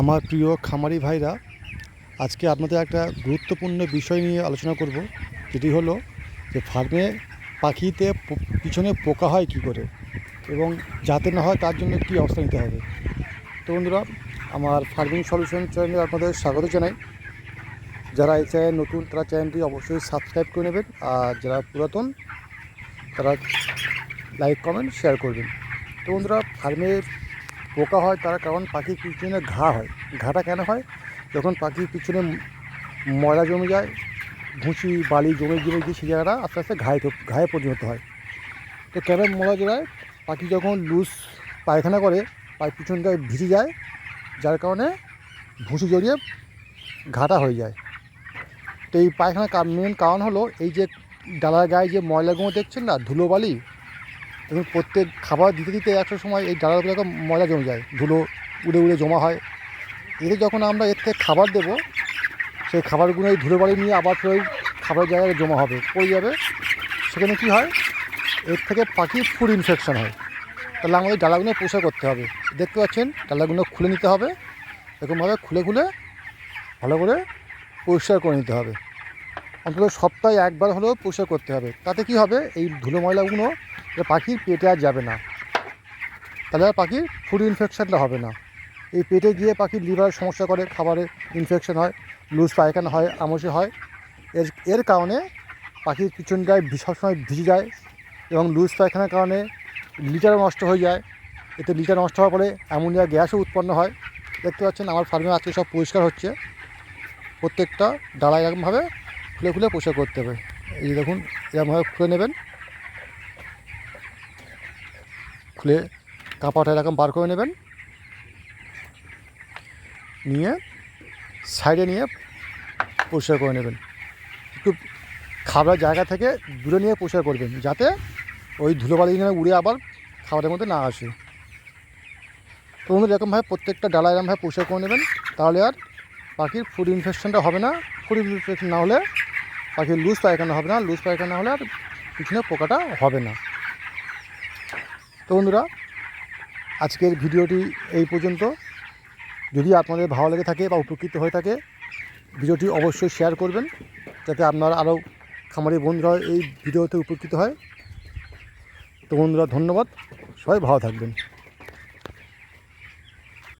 আমার প্রিয় খামারি ভাইরা, আজকে আপনাদের একটা গুরুত্বপূর্ণ বিষয় নিয়ে আলোচনা করব, যেটি হলো যে ফার্মে পাখিতে পিছনে পোকা হয় কি করে এবং যাতে না হয় তার জন্য কী অবস্থা নিতে হবে। তো বন্ধুরা, আমার ফার্মিং সলিউশন চ্যানেলে আপনাদের স্বাগত জানাই। যারা এই চ্যানেল নতুন, তারা চ্যানেলটি অবশ্যই সাবস্ক্রাইব করে নেবেন আর যারা পুরাতন, তারা লাইক, কমেন্ট, শেয়ার করবেন। তো বন্ধুরা, ফার্মের পোকা হয়, তার কারণ পাখির পিছনে ঘা হয়। ঘাটা কেন হয়? যখন পাখির পিছনে ময়লা জমে যায় ভুসি বালি জমে জমে গিয়ে সেই জায়গাটা আস্তে আস্তে ঘায়ে ঘায়ে পরিণত হয়। তো কেন ময়লা জড়ায় পাখি যখন লুজ পায়খানা করে, পায়ের পিছনটা ভিজে যায়, যার কারণে ভুসি জড়িয়ে ঘাটা হয়ে যায়। তো এই পায়খানা মেন কারণ হলো এই যে ডালার গায়ে যে ময়লাগুলো দেখছেন না ধুলোবালি এবং প্রত্যেক খাবার দিতে দিতে একটা সময় এই ডালার একটা ময়লা জমে যায়, ধুলো উড়ে উড়ে জমা হয়। এতে যখন আমরা এর থেকে খাবার দেবো, সেই খাবারগুলো এই ধুলো বালি নিয়ে আবার ওই খাবারের জায়গায় জমা হবে। পড়ে যাবে। সেখানে কি হয়? এর থেকে পাখির ফুড ইনফেকশন হয়। তাহলে আমাদের ডালাগুলো পরিষ্কার করতে হবে। দেখতে পাচ্ছেন, ডালাগুলো খুলে নিতে হবে। এরকমভাবে খুলে খুলে ভালো করে পরিষ্কার করে নিতে হবে। অন্তত সপ্তাহে একবার হলেও পরিষ্কার করতে হবে। তাতে কি হবে? এই ধুলো ময়লাগুলো এটা পাখির পেটে আর যাবে না। তাহলে আর পাখির ফুড ইনফেকশানটা হবে না। এই পেটে গিয়ে পাখির লিভারের সমস্যা করে খাবারের ইনফেকশন হয় লুজ পায়খানা হয়, আমসে হয়। এর এর কারণে পাখির পিছনটায় ভি- সবসময় ভিজে যায় এবং লুজ পায়খানার কারণে লিটার নষ্ট হয়ে যায়। এতে লিটার নষ্ট হওয়ার পরে অ্যামোনিয়া গ্যাসও উৎপন্ন হয়। দেখতে পাচ্ছেন আমার ফার্মে আজকে সব পরিষ্কার হচ্ছে। প্রত্যেকটা ডালা এরকমভাবে খুলে খুলে পরিষ্কার করতে হবে। এই দেখুন, এরকমভাবে খুলে নেবেন। খুলে কাপড়টা এরকম বার করে নেবেন। নিয়ে সাইডে নিয়ে পরিষ্কার করে নেবেন। একটু খাবার জায়গা থেকে দূরে নিয়ে পরিষ্কার করবেন যাতে ওই ধুলোবালি উড়ে আবার খাবারের মধ্যে না আসে। তো বন্ধুরা, এরকমভাবে প্রত্যেকটা ডালা এরকমভাবে পরিষ্কার করে নেবেন, তাহলে আর পাখির ফুড ইনফেকশনটা হবে না। ফুড ইনফেকশন না হলে পাখির লুজ পায়খানা হবে না। লুজ পায়খানা হলে আর পিছনে পোকাটা হবে না। তো বন্ধুরা, আজকের ভিডিওটি এই পর্যন্ত। যদি আপনাদের ভালো লেগে থাকে বা উপকৃত হয়ে থাকে, ভিডিওটি অবশ্যই শেয়ার করবেন, যাতে আপনার আরও খামারি বন্ধুরা এই ভিডিওতে উপকৃত হয়। তো বন্ধুরা, ধন্যবাদ। সবাই ভালো থাকবেন।